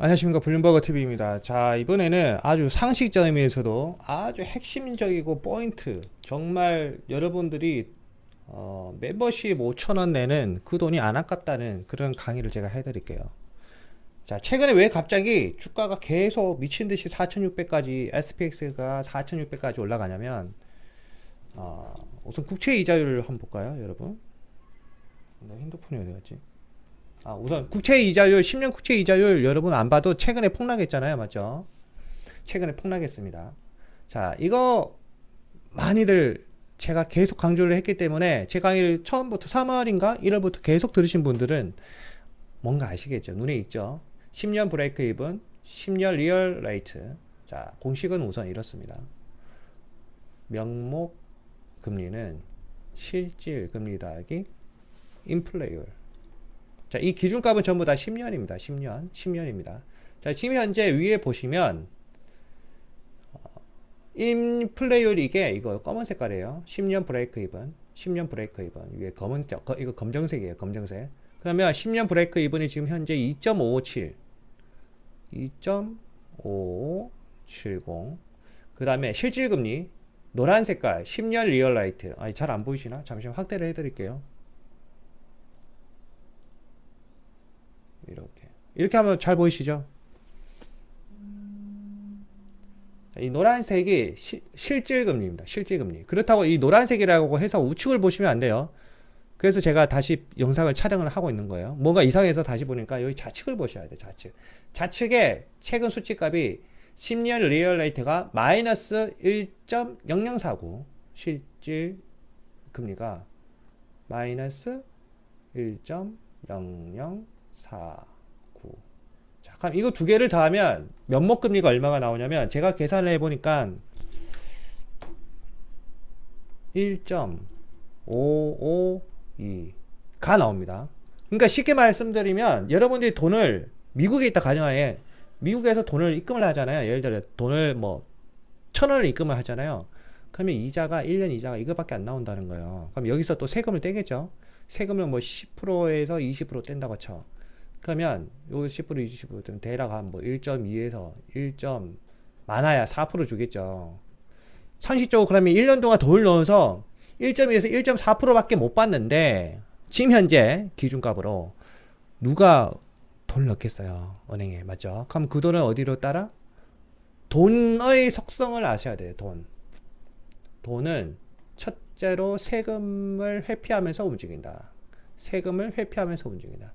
안녕하십니까 블룸버그 TV입니다. 자 이번에는 아주 상식점에서도 아주 핵심적이고 포인트 정말 여러분들이 어, 멤버십 5천 원 내는 그 돈이 안 아깝다는 그런 강의를 제가 해드릴게요. 자 최근에 왜 갑자기 주가가 계속 미친 듯이 4,600까지 SPX가 4,600까지 올라가냐면 어, 우선 국채 이자율을 한번 볼까요, 여러분? 내 핸드폰이 어디 갔지? 아, 우선 국채 이자율 10년 국채 이자율 여러분 안 봐도 최근에 폭락했잖아요. 맞죠? 최근에 폭락했습니다. 자, 이거 많이들 제가 계속 강조를 했기 때문에 제 강의를 처음부터 3월인가 1월부터 계속 들으신 분들은 뭔가 아시겠죠? 눈에 익죠? 10년 브레이크 이븐, 10년 리얼 레이트. 자, 공식은 우선 이렇습니다. 명목 금리는 실질 금리 더하기 인플레이율. 자, 이 기준값은 전부 다 10년입니다. 10년. 10년입니다. 자, 지금 현재 위에 보시면 어, 인플레이율 이게 이거 검은 색깔이에요. 10년 브레이크 이븐. 10년 브레이크 이븐. 위에 검은 거, 이거 검정색이에요. 검정색. 그러면 10년 브레이크 이븐이 지금 현재 2.557. 2.570. 그다음에 실질 금리 노란 색깔 10년 리얼 라이트. 아니 잘 안 보이시나? 잠시만 확대를 해 드릴게요. 이렇게 이렇게 하면 잘 보이시죠? 이 노란색이 시, 실질금리입니다. 실질금리. 그렇다고 이 노란색이라고 해서 우측을 보시면 안 돼요. 그래서 제가 다시 영상을 촬영을 하고 있는 거예요. 뭔가 이상해서 다시 보니까 여기 좌측을 보셔야 돼요. 좌측. 좌측에 최근 수치값이 10년 리얼 레이트가 마이너스 1.0049 실질 금리가 마이너스 1.00 4, 9. 자, 그럼 이거 두 개를 더하면 면목 금리가 얼마가 나오냐면 제가 계산을 해 보니까 1.552가 나옵니다. 그러니까 쉽게 말씀드리면 여러분들이 돈을 미국에 있다 가정하에 미국에서 돈을 입금을 하잖아요. 예를 들어 돈을 뭐 천 원을 입금을 하잖아요. 그러면 이자가 1년 이자가 이거밖에 안 나온다는 거예요. 그럼 여기서 또 세금을 떼겠죠. 세금을 뭐 10%에서 20% 뗀다고 쳐. 그러면 요 10% 20% 되면 대략 한 뭐 1.2에서 1. 많아야 4% 주겠죠. 상식적으로 그러면 1년 동안 돈을 넣어서 1.2에서 1.4%밖에 못 받는데 지금 현재 기준값으로 누가 돈을 넣겠어요. 은행에. 맞죠? 그럼 그 돈을 어디로 따라? 돈의 속성을 아셔야 돼요. 돈. 돈은 첫째로 세금을 회피하면서 움직인다. 세금을 회피하면서 움직인다.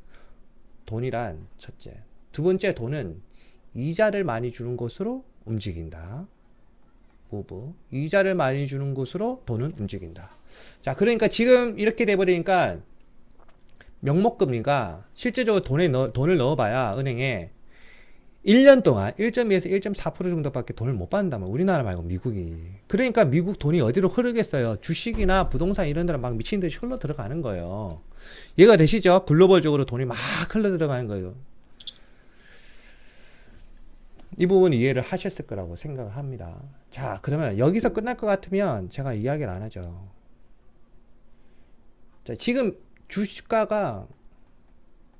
돈이란 첫째. 두 번째 돈은 이자를 많이 주는 곳으로 움직인다. 무브. 이자를 많이 주는 곳으로 돈은 움직인다. 자, 그러니까 지금 이렇게 돼버리니까 명목금리가 실제적으로 돈에 넣, 돈을 넣어봐야 은행에 1년 동안 1.2에서 1.4% 정도밖에 돈을 못 받는다면 우리나라 말고 미국이 그러니까 미국 돈이 어디로 흐르겠어요 주식이나 부동산 이런 데로 막 미친 듯이 흘러 들어가는 거예요 이해가 되시죠? 글로벌적으로 돈이 막 흘러 들어가는 거예요. 이 부분 이해를 하셨을 거라고 생각을 합니다. 자 그러면 여기서 끝날 것 같으면 제가 이야기를 안 하죠. 자 지금 주가가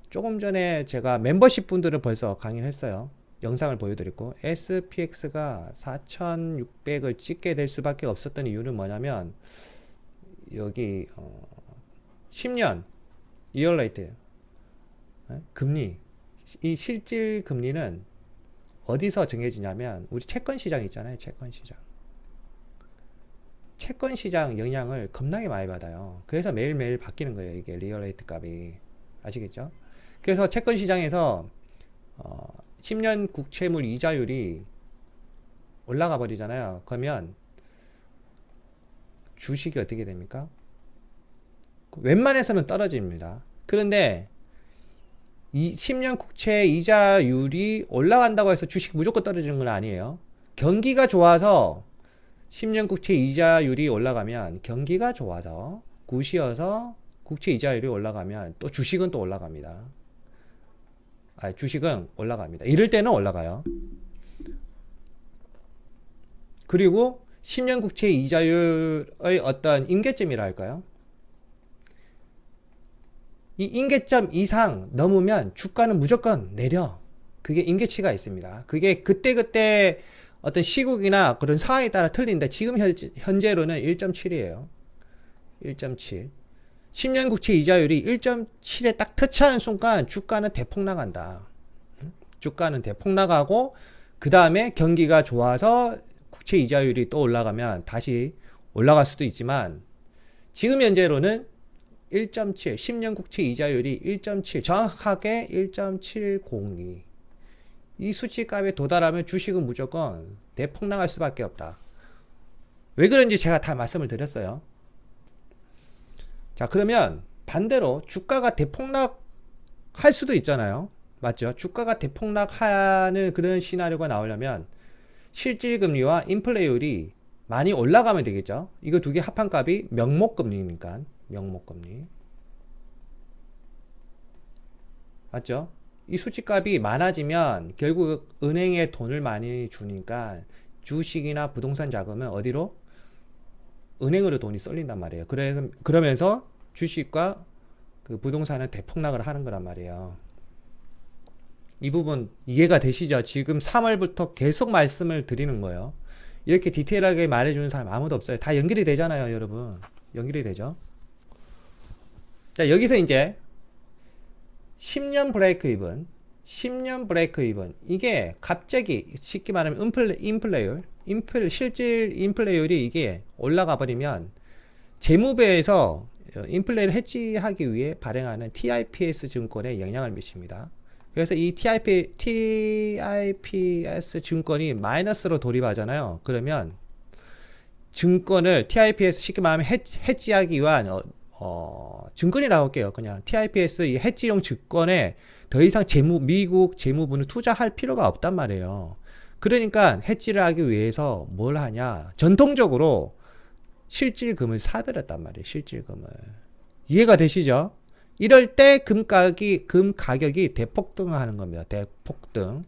조금 전에 제가 멤버십 분들은 벌써 강의를 했어요. 영상을 보여드렸고 SPX가 4,600을 찍게 될 수밖에 없었던 이유는 뭐냐면 여기 어 10년 이얼레이트 금리 이 실질 금리는 어디서 정해지냐면 우리 채권 시장 있잖아요. 채권 시장. 채권 시장 영향을 겁나게 많이 받아요. 그래서 매일매일 바뀌는 거예요. 이게 리얼레이트 값이. 아시겠죠? 그래서 채권 시장에서 어, 10년 국채물 이자율이 올라가 버리잖아요. 그러면 주식이 어떻게 됩니까? 웬만해서는 떨어집니다. 그런데 이 10년 국채 이자율이 올라간다고 해서 주식이 무조건 떨어지는 건 아니에요. 경기가 좋아서 10년 국채 이자율이 올라가면 경기가 좋아서 굿이어서 국채 이자율이 올라가면 또 주식은 또 올라갑니다. 아, 주식은 올라갑니다. 이럴 때는 올라가요. 그리고 10년 국채 이자율의 어떤 임계점이라 할까요? 이 임계점 이상 넘으면 주가는 무조건 내려. 그게 임계치가 있습니다. 그게 그때그때 어떤 시국이나 그런 상황에 따라 틀린데 지금 현, 현재 로는 1.7이에요. 1.7. 10년 국채 이자율이 1.7에 딱 터치하는 순간 주가는 대폭 나간다. 주가는 대폭 나가고 그 다음에 경기가 좋아서 국채 이자율이 또 올라가면 다시 올라갈 수도 있지만 지금 현재로는 1.7, 10년 국채 이자율이 1.7, 정확하게 1.702. 이 수치값에 도달하면 주식은 무조건 대폭 나갈 수밖에 없다. 왜 그런지 제가 다 말씀을 드렸어요. 자, 그러면 반대로 주가가 대폭락 할 수도 있잖아요. 맞죠? 주가가 대폭락하는 그런 시나리오가 나오려면 실질금리와 인플레이율이 많이 올라가면 되겠죠. 이거 두 개 합한 값이 명목금리니까 명목금리 맞죠? 이 수치값이 많아지면 결국 은행에 돈을 많이 주니까 주식이나 부동산 자금은 어디로 은행으로 돈이 쏠린단 말이에요. 그래서 그러면서 주식과 그 부동산은 대폭락을 하는 거란 말이에요. 이 부분 이해가 되시죠? 지금 3월부터 계속 말씀을 드리는 거예요. 이렇게 디테일하게 말해주는 사람 아무도 없어요. 다 연결이 되잖아요, 여러분. 연결이 되죠? 자, 여기서 이제 10년 브레이크 이븐, 10년 브레이크 이븐. 이게 갑자기 쉽게 말하면 인플레, 인플레이율, 인플, 실질 인플레이율이 이게 올라가 버리면 재무부에서 인플레이를 해지하기 위해 발행하는 TIPS 증권에 영향을 미칩니다. 그래서 이 TIP, TIPS 증권이 마이너스로 돌입하잖아요. 그러면 증권을 TIPS 쉽게 말하면 해지, 해지하기 위한 어, 어, 증권이 나올게요. 그냥 TIPS 이 해지용 증권에 더 이상 재무 미국 재무부는 투자할 필요가 없단 말이에요. 그러니까 해지를 하기 위해서 뭘 하냐? 전통적으로 실질금을 사들였단 말이에요. 실질금을. 이해가 되시죠? 이럴 때 금 가격이 금 가격이 대폭등하는 겁니다. 대폭등.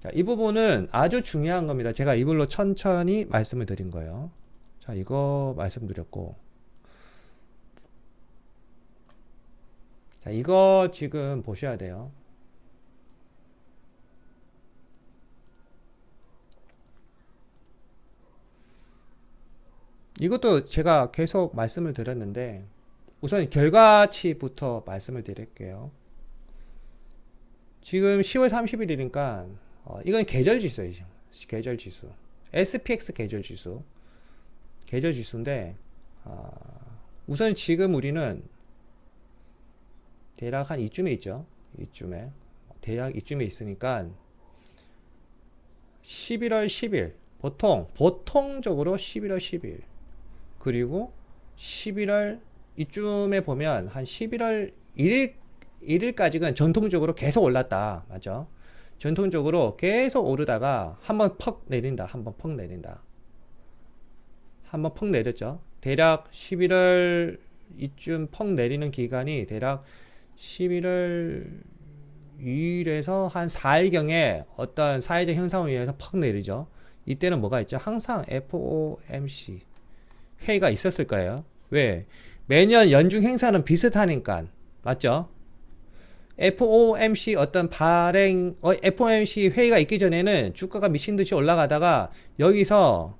자, 이 부분은 아주 중요한 겁니다. 제가 이걸로 천천히 말씀을 드린 거예요. 자, 이거 말씀드렸고. 자, 이거 지금 보셔야 돼요. 이것도 제가 계속 말씀을 드렸는데 우선 결과치부터 말씀을 드릴게요. 지금 10월 30일이니까 어, 이건 계절 지수예요. 계절 지수. SPX 계절 지수. 계절 지수인데 어, 우선 지금 우리는 대략 한 이쯤에 있죠. 이쯤에 대략 이쯤에 있으니까 11월 10일 보통 보통적으로 11월 10일 그리고 11월 이쯤에 보면 한 11월 1일 1일까지는 전통적으로 계속 올랐다. 맞죠? 전통적으로 계속 오르다가 한번 퍽 내린다. 한번 퍽 내린다. 한번 퍽 내렸죠. 대략 11월 이쯤 퍽 내리는 기간이 대략 11월 2일에서 한 4일경에 어떤 사회적 현상을 위해서 퍽 내리죠. 이때는 뭐가 있죠? 항상 FOMC 회의가 있었을 거예요. 왜? 매년 연중 행사는 비슷하니까. 맞죠? FOMC 어떤 발행, 어, FOMC 회의가 있기 전에는 주가가 미친 듯이 올라가다가 여기서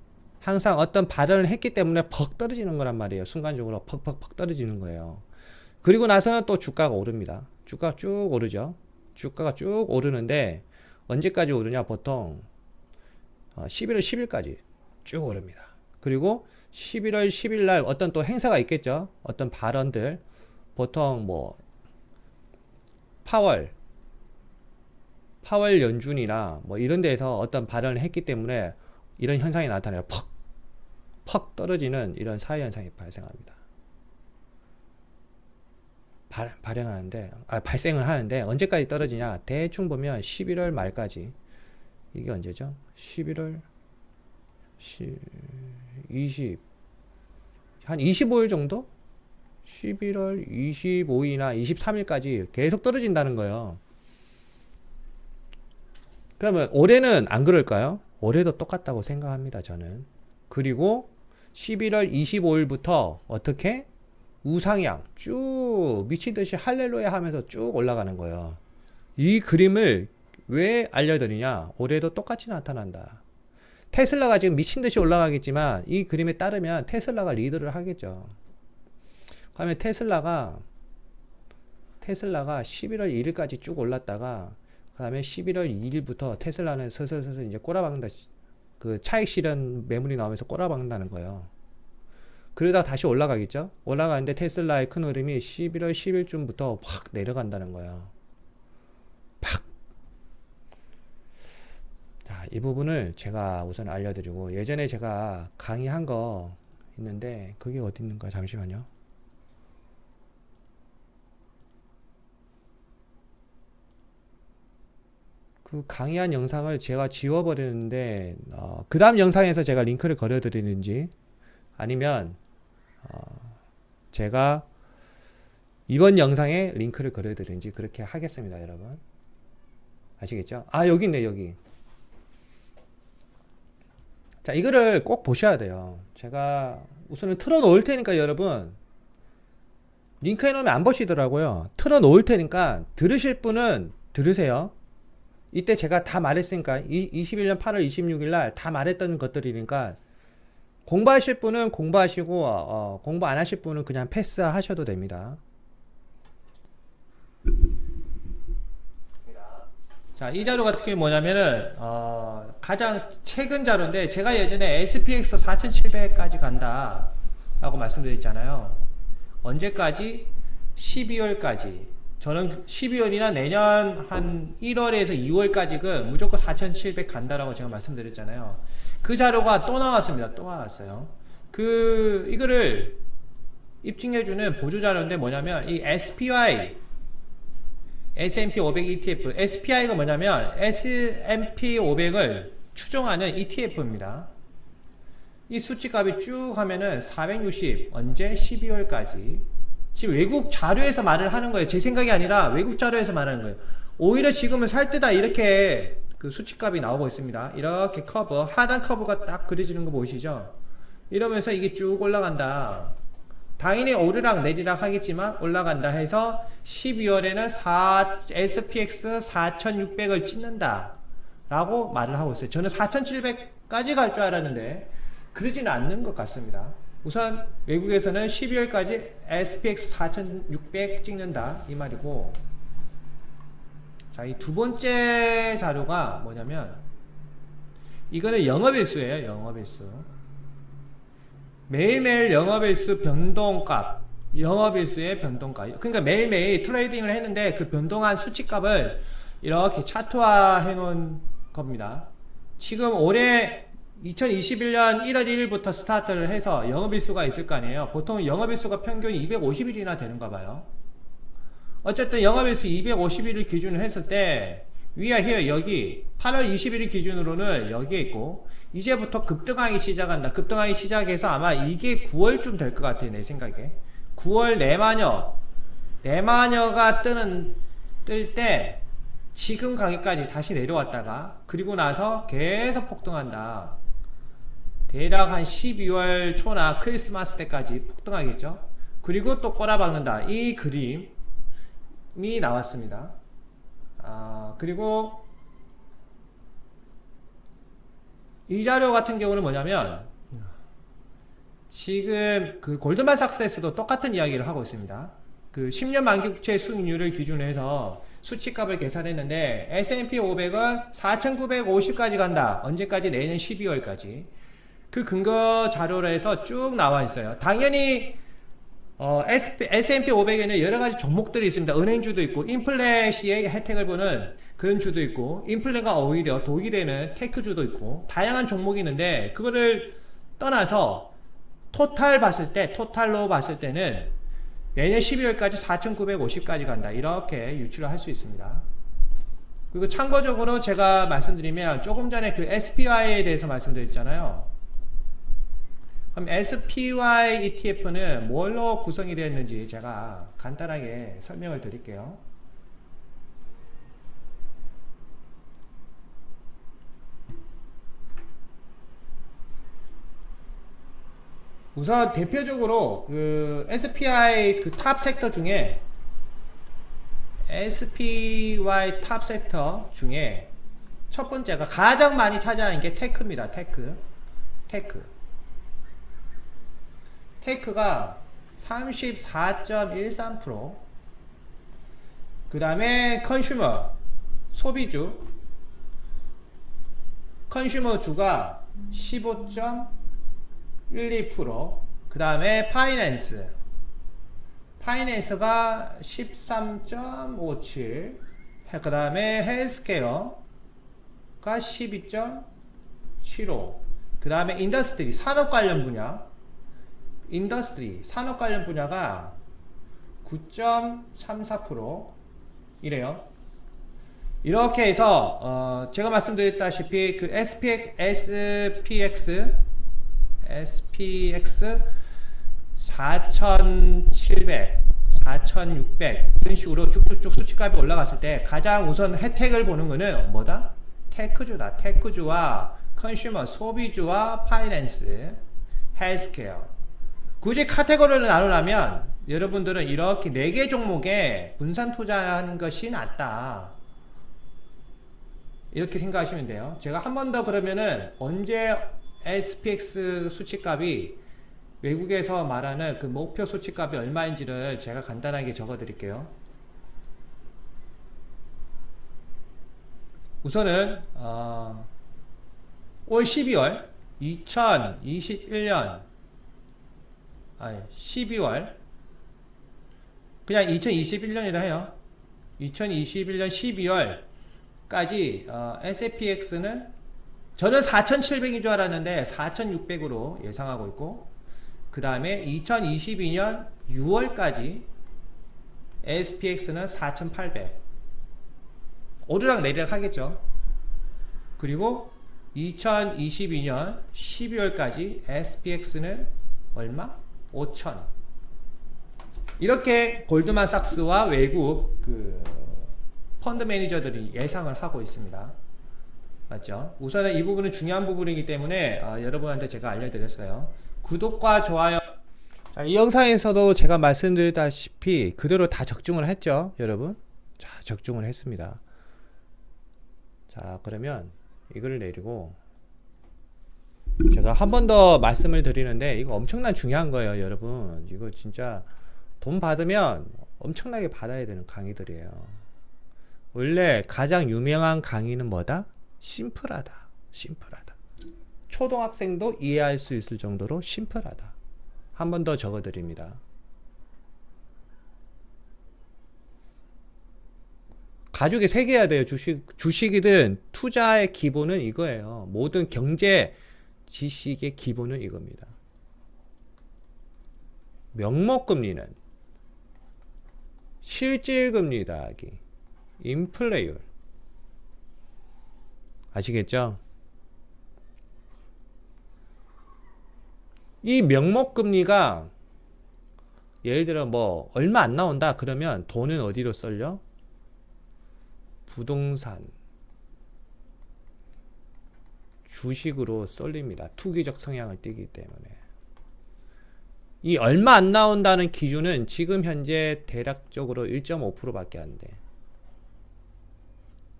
항상 어떤 발언을 했기 때문에 퍽 떨어지는 거란 말이에요. 순간적으로 퍽퍽퍽 떨어지는 거예요. 그리고 나서는 또 주가가 오릅니다. 주가가 쭉 오르죠. 주가가 쭉 오르는데 언제까지 오르냐? 보통 11월 어, 10일까지 쭉 오릅니다. 그리고 11월 10일 날 어떤 또 행사가 있겠죠. 어떤 발언들 보통 뭐 파월 파월 연준이나 뭐 이런 데에서 어떤 발언을 했기 때문에 이런 현상이 나타나요. 퍽, 퍽 떨어지는 이런 사회 현상이 발생합니다. 발, 발행하는데, 아, 발생을 하는데 언제까지 떨어지냐? 대충 보면 11월 말까지. 이게 언제죠? 11월 10, 20, 한 25일 정도? 11월 25일이나 23일까지 계속 떨어진다는 거예요. 그러면 올해는 안 그럴까요? 올해도 똑같다고 생각합니다, 저는. 그리고 11월 25일부터 어떻게? 우상향 쭉 미친 듯이 할렐루야 하면서 쭉 올라가는 거예요. 이 그림을 왜 알려드리냐? 올해도 똑같이 나타난다. 테슬라가 지금 미친 듯이 올라가겠지만 이 그림에 따르면 테슬라가 리드를 하겠죠. 그러면 테슬라가 테슬라가 11월 1일까지 쭉 올랐다가 그 다음에 11월 2일부터 테슬라는 서서서서 이제 꼬라박는다. 그 차익 실현 매물이 나오면서 꼬라박는다는 거예요. 그러다 다시 올라가겠죠? 올라가는데 테슬라의 큰 흐름이 11월 10일쯤부터 확 내려간다는 거예요. 팍. 자, 이 부분을 제가 우선 알려드리고 예전에 제가 강의한 거 있는데 그게 어디 있는가 잠시만요. 그 강의한 영상을 제가 지워버렸는데 어, 그 다음 영상에서 제가 링크를 걸어드리는지 아니면 어, 제가 이번 영상에 링크를 걸어드리는지 그렇게 하겠습니다 여러분. 아시겠죠? 아 여기 있네 여기. 자 이거를 꼭 보셔야 돼요. 제가 우선은 틀어 놓을 테니까 여러분 링크 해놓으면 안 보시더라고요. 틀어 놓을 테니까 들으실 분은 들으세요 이때 제가 다 말했으니까 21년 8월 26일 날 다 말했던 것들이니까 공부하실 분은 공부하시고 어, 어, 공부 안 하실 분은 그냥 패스하셔도 됩니다. 자, 이 자료 같은 게 뭐냐면은 어, 가장 최근 자료인데 제가 예전에 SPX 4700까지 간다라고 말씀드렸잖아요. 언제까지? 12월까지. 저는 12월이나 내년 한 1월에서 2월까지는 무조건 4,700 간다라고 제가 말씀드렸잖아요. 그 자료가 또 나왔습니다. 또 나왔어요. 그 이거를 입증해주는 보조 자료인데 뭐냐면 이 SPY S&P 500 ETF SPY가 뭐냐면 S&P 500을 추종하는 ETF입니다. 이 수치값이 쭉 하면은 460 언제 12월까지 지금 외국 자료에서 말을 하는 거예요. 제 생각이 아니라 외국 자료에서 말하는 거예요. 오히려 지금은 살 때다 이렇게 그 수치값이 나오고 있습니다. 이렇게 커브, 하단 커브가 딱 그려지는 거 보이시죠? 이러면서 이게 쭉 올라간다. 당연히 오르락 내리락 하겠지만 올라간다 해서 12월에는 4, SPX 4600을 찍는다. 라고 말을 하고 있어요. 저는 4700까지 갈 줄 알았는데 그러지는 않는 것 같습니다. 우선 외국에서는 12월까지 SPX 4600 찍는다 이 말이고. 자 이 두 번째 자료가 뭐냐면 이거는 영업일수예요 영업일수. 매일매일 영업일수 변동값 영업일수의 변동값. 그러니까 매일매일 트레이딩을 했는데 그 변동한 수치값을 이렇게 차트화 해 놓은 겁니다. 지금 올해 2021년 1월 1일부터 스타트를 해서 영업일수가 있을 거 아니에요. 보통 영업일수가 평균 250일이나 되는가 봐요. 어쨌든 영업일수 250일을 기준으로 했을 때 위에 here 여기 8월 21일 기준으로는 여기에 있고 이제부터 급등하기 시작한다. 급등하기 시작해서 아마 이게 9월쯤 될 것 같아요. 내 생각에. 9월 내마녀 내마녀가 뜨는 뜰 때 지금 가격까지 다시 내려왔다가 그리고 나서 계속 폭등한다. 대략 한 12월 초나 크리스마스 때까지 폭등하겠죠. 그리고 또 꼬라박는다. 이 그림이 나왔습니다. 아, 그리고 이 자료 같은 경우는 뭐냐면 지금 그 골드만삭스에서도 똑같은 이야기를 하고 있습니다. 그 10년 만기 국채 수익률을 기준으로 해서 수치값을 계산했는데 S&P 500은 4,950까지 간다. 언제까지? 내년 12월까지. 그 근거 자료로 해서 쭉 나와 있어요. 당연히 어, S&P 500에는 여러 가지 종목들이 있습니다. 은행주도 있고 인플레 시의 혜택을 보는 그런 주도 있고 인플레가 오히려 독이 되는 테크주도 있고 다양한 종목이 있는데 그거를 떠나서 토탈 봤을 때 토탈로 봤을 때는 내년 12월까지 4,950까지 간다. 이렇게 유출을 할 수 있습니다. 그리고 참고적으로 제가 말씀드리면 조금 전에 그 SPY에 대해서 말씀드렸잖아요. 그럼 SPY ETF는 뭘로 구성이 되어 있는지 제가 간단하게 설명을 드릴게요. 우선 대표적으로 그 SPI 그 탑 섹터 중에 SPY 탑 섹터 중에 첫 번째가 가장 많이 차지하는 게 테크입니다. 테크. 테크. 테크가 34.13%. 그 다음에 컨슈머, 소비주. 컨슈머 주가 15.12%. 그 다음에 파이낸스. 파이낸스가 13.57. 그 다음에 헬스케어가 12.75. 그 다음에 인더스트리, 산업 관련 분야. 인더스트리, 산업 관련 분야가 9.34% 이래요. 이렇게 해서 어 제가 말씀드렸다시피 그 SPX, SPX, SPX 4,700, 4,600 이런 식으로 쭉쭉쭉 수치값이 올라갔을 때 가장 우선 혜택을 보는 거는 뭐다? 테크주다. 테크주와 컨슈머, 소비주와 파이낸스, 헬스케어. 굳이 카테고리를 나누려면 여러분들은 이렇게 네 개 종목에 분산 투자하는 것이 낫다. 이렇게 생각하시면 돼요. 제가 한 번 더 그러면은 언제 SPX 수치값이 외국에서 말하는 그 목표 수치값이 얼마인지를 제가 간단하게 적어 드릴게요. 우선은 어, 올 12월 2021년 아니 12월 그냥 2021년이라 해요. 2021년 12월까지 어, SPX는 저는 4,700인 줄 알았는데 4,600으로 예상하고 있고 그 다음에 2022년 6월까지 SPX는 4,800 오르락 내리락 하겠죠. 그리고 2022년 12월까지 SPX는 얼마? 5천. 이렇게 골드만삭스와 외국 그 펀드 매니저들이 예상을 하고 있습니다. 맞죠? 우선은 이 부분은 중요한 부분이기 때문에 어, 여러분한테 제가 알려드렸어요. 구독과 좋아요. 자, 이 영상에서도 제가 말씀드렸다시피 그대로 다 적중을 했죠, 여러분. 자, 적중을 했습니다. 자, 그러면 이걸 내리고 제가 한 번 더 말씀을 드리는데 이거 엄청난 중요한 거예요, 여러분. 이거 진짜 돈 받으면 엄청나게 받아야 되는 강의들이에요. 원래 가장 유명한 강의는 뭐다? 심플하다. 심플하다. 초등학생도 이해할 수 있을 정도로 심플하다. 한 번 더 적어 드립니다. 가죽이 세 개야 돼요. 주식 주식이든 투자의 기본은 이거예요. 모든 경제 지식의 기본은 이겁니다. 명목금리는 실질금리 더하기 인플레이율 아시겠죠? 이 명목금리가 예를 들어 뭐 얼마 안 나온다 그러면 돈은 어디로 쏠려? 부동산 주식으로 쏠립니다. 투기적 성향을 띠기 때문에. 이 얼마 안 나온다는 기준은 지금 현재 대략적으로 1.5%밖에 안 돼.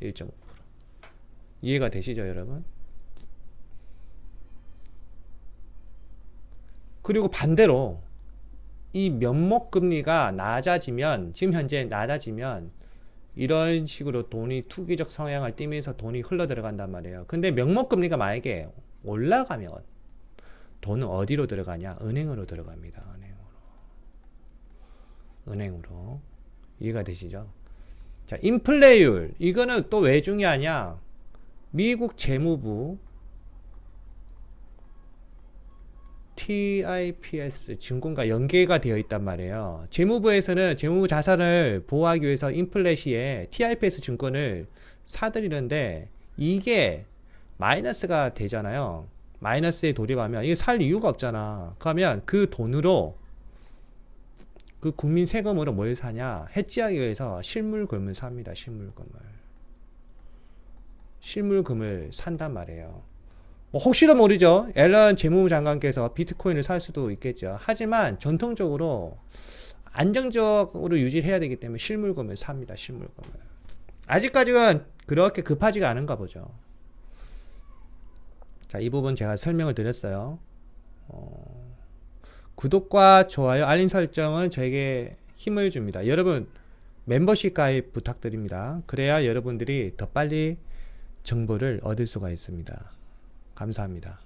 1.5%. 이해가 되시죠, 여러분? 그리고 반대로 이 면목 금리가 낮아지면 지금 현재 낮아지면 이런 식으로 돈이 투기적 성향을 띠면서 돈이 흘러 들어간단 말이에요. 근데 명목 금리가 만약에 올라가면 돈은 어디로 들어가냐? 은행으로 들어갑니다. 은행으로. 은행으로. 이해가 되시죠? 자, 인플레이율. 이거는 또 왜 중요하냐? 미국 재무부 TIPS 증권과 연계가 되어 있단 말이에요. 재무부에서는 재무부 자산을 보호하기 위해서 인플레 시에 TIPS 증권을 사들이는데 이게 마이너스가 되잖아요. 마이너스에 돌입하면 이게 살 이유가 없잖아. 그러면 그 돈으로 그 국민 세금으로 뭘 사냐? 해지하기 위해서 실물금을 삽니다. 실물금을. 실물금을 산단 말이에요. 뭐 혹시도 모르죠. 앨런 재무부 장관께서 비트코인을 살 수도 있겠죠. 하지만 전통적으로 안정적으로 유지를 해야 되기 때문에 실물금을 삽니다. 실물금을. 아직까지는 그렇게 급하지가 않은가 보죠. 자, 이 부분 제가 설명을 드렸어요. 어, 구독과 좋아요, 알림 설정은 저에게 힘을 줍니다. 여러분 멤버십 가입 부탁드립니다. 그래야 여러분들이 더 빨리 정보를 얻을 수가 있습니다. 감사합니다.